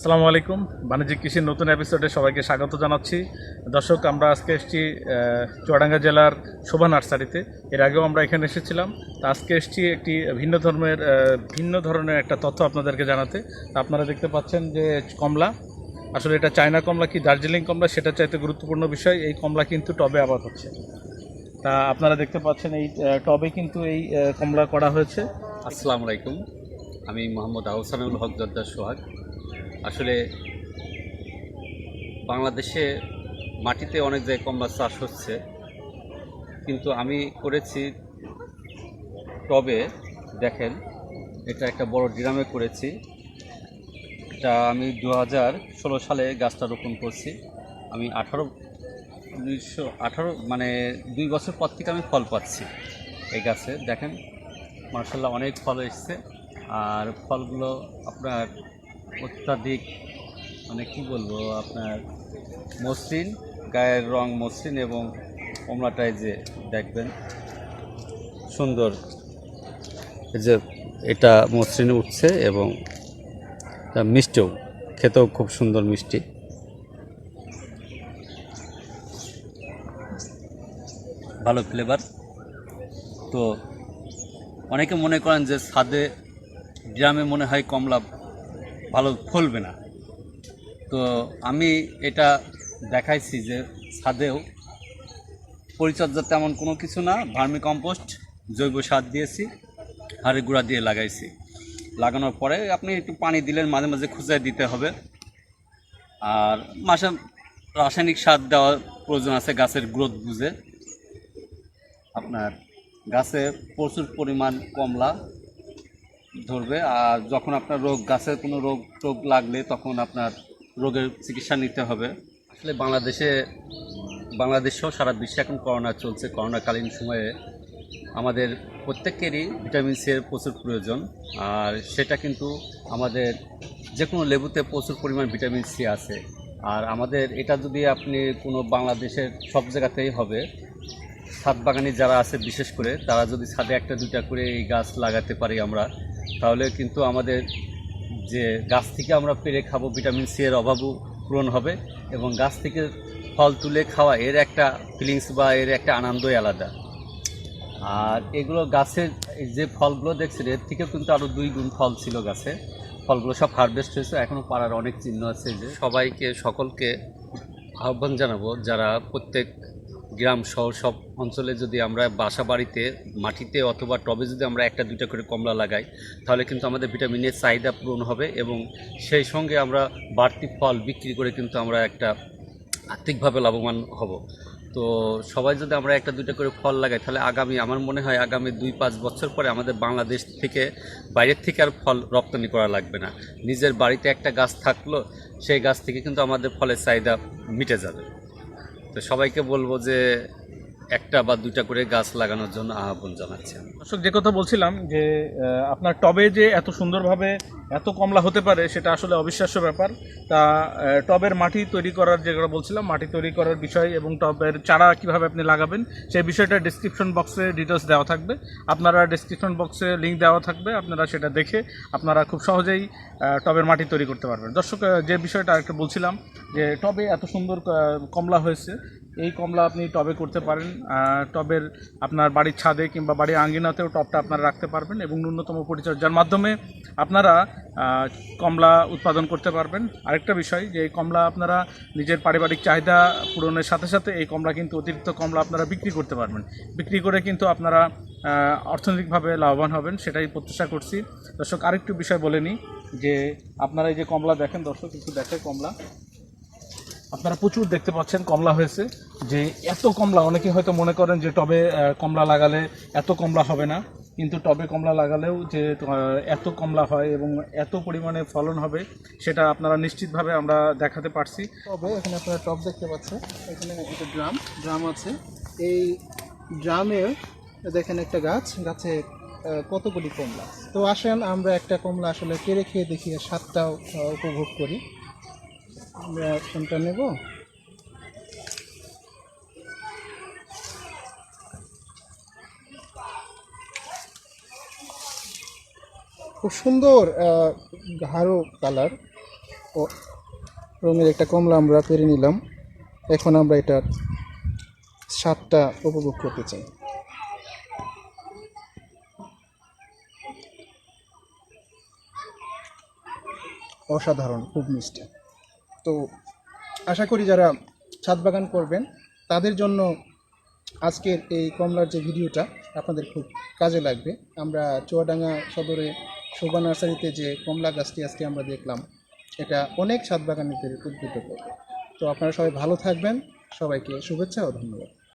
আসসালামু আলাইকুম। বাণিজ্যিক কৃষির নতুন এপিসোডে সবাইকে স্বাগত জানাচ্ছি। দর্শক, আমরা আজকে এসেছি চুয়াডাঙ্গা জেলার শোভা নার্সারিতে। এর আগেও আমরা এখানে এসেছিলাম। তা আজকে এসেছি একটি ভিন্ন ধর্মের ভিন্ন ধরনের একটা তথ্য আপনাদেরকে জানাতে। আপনারা দেখতে পাচ্ছেন যে কমলা, আসলে এটা চায়না কমলা কি দার্জিলিং কমলা সেটা চাইতে গুরুত্বপূর্ণ বিষয়। এই কমলা কিন্তু টবে আবাদ হচ্ছে। তা আপনারা দেখতে পাচ্ছেন এই টবে কিন্তু এই কমলা করা হয়েছে। আসসালামু আলাইকুম। আমি মোহাম্মদ আহসানুল হক, জর্দার সোহাগ। আসলে বাংলাদেশে মাটিতে অনেক জায়গায় কমলা চাষ হচ্ছে। কিন্তু আমি করেছি টবে, দেখেন, এটা একটা বড় ড্রামে করেছি। এটা আমি দু হাজার ষোলো সালে গাছটা রোপণ করছি। আমি আঠারো উনিশশো আঠারো মানে দুই বছর পর থেকে আমি ফল পাচ্ছি এই গাছে। দেখেন মার্শাল্লাহ অনেক ফল এসছে। আর ফলগুলো আপনার অত্যাধিক মানে কি বলব, আপনার মসৃণ, গায়ের রং মসৃণ এবং কমলাটায় যে দেখবেন, সুন্দর। যে এটা মসৃণ উঠছে এবং মিষ্টিও, খেতেও খুব সুন্দর মিষ্টি। ভালো ফ্লেভার তো অনেকে মনে করেন যে ছাদে গ্রামে মনে হয় কমলা ভালো ফলবে না। তো আমি এটা দেখাইছি যে ছাদেও পরিচর্যা তেমন কোনো কিছু না, ভার্মি কম্পোস্ট, জৈব সার দিয়েছি হাড়ি গুঁড়া দিয়ে লাগাইছি। লাগানোর পরে আপনি একটু পানি দিলেন, মাঝে মাঝে খুঁজায় দিতে হবে। আর মাসে রাসায়নিক সার দেওয়ার প্রয়োজন আছে গাছের গ্রোথ বুঝে। আপনার গাছে প্রচুর পরিমাণ কমলা ধরবে। আর যখন আপনার রোগ, গাছের কোনো রোগ টোগ লাগলে তখন আপনার রোগের চিকিৎসা নিতে হবে। আসলে বাংলাদেশে, বাংলাদেশেও সারা বিশ্বে এখন করোনা চলছে। করোনাকালীন সময়ে আমাদের প্রত্যেকেরই ভিটামিন সি এর প্রচুর প্রয়োজন। আর সেটা কিন্তু আমাদের যে কোনো লেবুতে প্রচুর পরিমাণ ভিটামিন সি আছে। আর আমাদের এটা যদি আপনি কোনো বাংলাদেশের সব জায়গাতেই হবে, ছাদ বাগানি যারা আছে বিশেষ করে, তারা যদি ছাদে একটা দুইটা করে এই গাছ লাগাতে পারি আমরা তাহলে কিন্তু আমাদের যে গাছ থেকে আমরা পেরে খাব ভিটামিন সি এর অভাবও পূরণ হবে এবং গাছ থেকে ফল তুলে খাওয়া এর একটা ফিলিংস বা এর একটা আনন্দই আলাদা। আর এগুলো গাছের যে ফলগুলো দেখছেন, এর থেকেও কিন্তু আরও দুই গুণ ফল ছিল গাছে। ফলগুলো সব হারভেস্ট হয়েছে এখনও পাড়ার অনেক চিহ্ন আছে যে। সবাইকে, সকলকে আহ্বান জানাব যারা প্রত্যেক গ্রাম, শহর, সব অঞ্চলে যদি আমরা বাসা বাড়িতে মাটিতে অথবা টবে যদি আমরা একটা, দুইটা করে কমলা লাগাই, তাহলে কিন্তু আমাদের ভিটামিনের চাহিদা পূরণ হবে এবং সেই সঙ্গে আমরা বাড়তি ফল বিক্রি করে কিন্তু আমরা একটা আর্থিকভাবে লাভবান হব। তো সবাই যদি আমরা একটা, দুইটা করে ফল লাগাই, তাহলে আগামী, আমার মনে হয় আগামী দুই, পাঁচ বছর পরে আমাদের বাংলাদেশ থেকে, বাইরের থেকে আর ফল রপ্তানি করা লাগবে না। নিজের বাড়িতে একটা গাছ থাকল, সেই গাছ থেকে কিন্তু আমাদের ফলের চাহিদা মিটে যাবে। তো সবাইকে বলব যে একটা বা দুইটা করে গাছ লাগানোর জন্য আহ্বান জানাচ্ছি। দর্শক, যে কথা বলছিলাম যে আপনার টবে যে এত সুন্দরভাবে এত কমলা হতে পারে, সেটা আসলে অবিশ্বাস্য ব্যাপার। তা টবের মাটি তৈরি করার যেগুলো বলছিলাম, মাটি তৈরি করার বিষয় এবং টবের চারা কীভাবে আপনি লাগাবেন, সেই বিষয়টা ডিসক্রিপশন বক্সে ডিটেলস দেওয়া থাকবে। আপনারা ডিসক্রিপশন বক্সে লিঙ্ক দেওয়া থাকবে, আপনারা সেটা দেখে আপনারা খুব সহজেই টবের মাটি তৈরি করতে পারবেন। দর্শক যে বিষয়টা আরেকটা বলছিলাম, যে টবে এত সুন্দর কমলা হয়েছে এই কমলা আপনি টবে করতে পারেন টবের আপনার বাড়ির ছাদে কিংবা বাড়ির আঙ্গিনাতেও টবটা আপনারা রাখতে পারবেন এবং ন্যূনতম পরিচর্যার মাধ্যমে আপনারা কমলা উৎপাদন করতে পারবেন। আরেকটা বিষয়, যে এই কমলা আপনারা নিজের পারিবারিক চাহিদা পূরণের সাথে সাথে এই কমলা কিন্তু অতিরিক্ত কমলা আপনারা বিক্রি করতে পারবেন। বিক্রি করে কিন্তু আপনারা অর্থনৈতিকভাবে লাভবান হবেন, সেটাই প্রত্যাশা করছি। দর্শক, আরেকটু বিষয় বলে নিই, যে আপনারা এই যে কমলা দেখেন, দর্শক, একটু দেখে কমলা। আপনারা প্রচুর দেখতে পাচ্ছেন কমলা হয়েছে। যে এত কমলা, অনেকে হয়তো মনে করেন যে টবে কমলা লাগালে এত কমলা হবে না, কিন্তু টবে কমলা লাগালেও যে এত কমলা হয় এবং এত পরিমাণে ফলন হবে, সেটা আপনারা নিশ্চিতভাবে আমরা দেখাতে পারছি। তবে এখানে আপনারা টব দেখতে পাচ্ছেন, এখানে একটা ড্রাম ড্রাম আছে। এই ড্রামে দেখেন একটা গাছ, গাছে কতগুলি কমলা। তো আসেন, আমরা একটা কমলা আসলে কেড়ে খেয়ে দেখি স্বাদটাও উপভোগ করি। আমরা কোনটা নেব। খুব সুন্দর গাঢ় কালার। ও, রঙের একটা কমলা আমরা পেরে নিলাম। এখন আমরা এটার স্বাদটা উপভোগ করতে চাই। অসাধারণ, খুব মিষ্টি। তো আশা করি যারা ছাদ বাগান করবেন, তাদের জন্য আজকের এই কমলার যে ভিডিওটা আপনাদের খুব কাজে লাগবে। আমরা চুয়াডাঙ্গা সদরে শোভা নার্সারিতে যে কমলা গাছটি আজকে আমরা দেখলাম, এটা অনেক ছাদ বাগানিদের উদ্বুদ্ধ করবে তো আপনারা সবাই ভালো থাকবেন, সবাইকে শুভেচ্ছা ও ধন্যবাদ।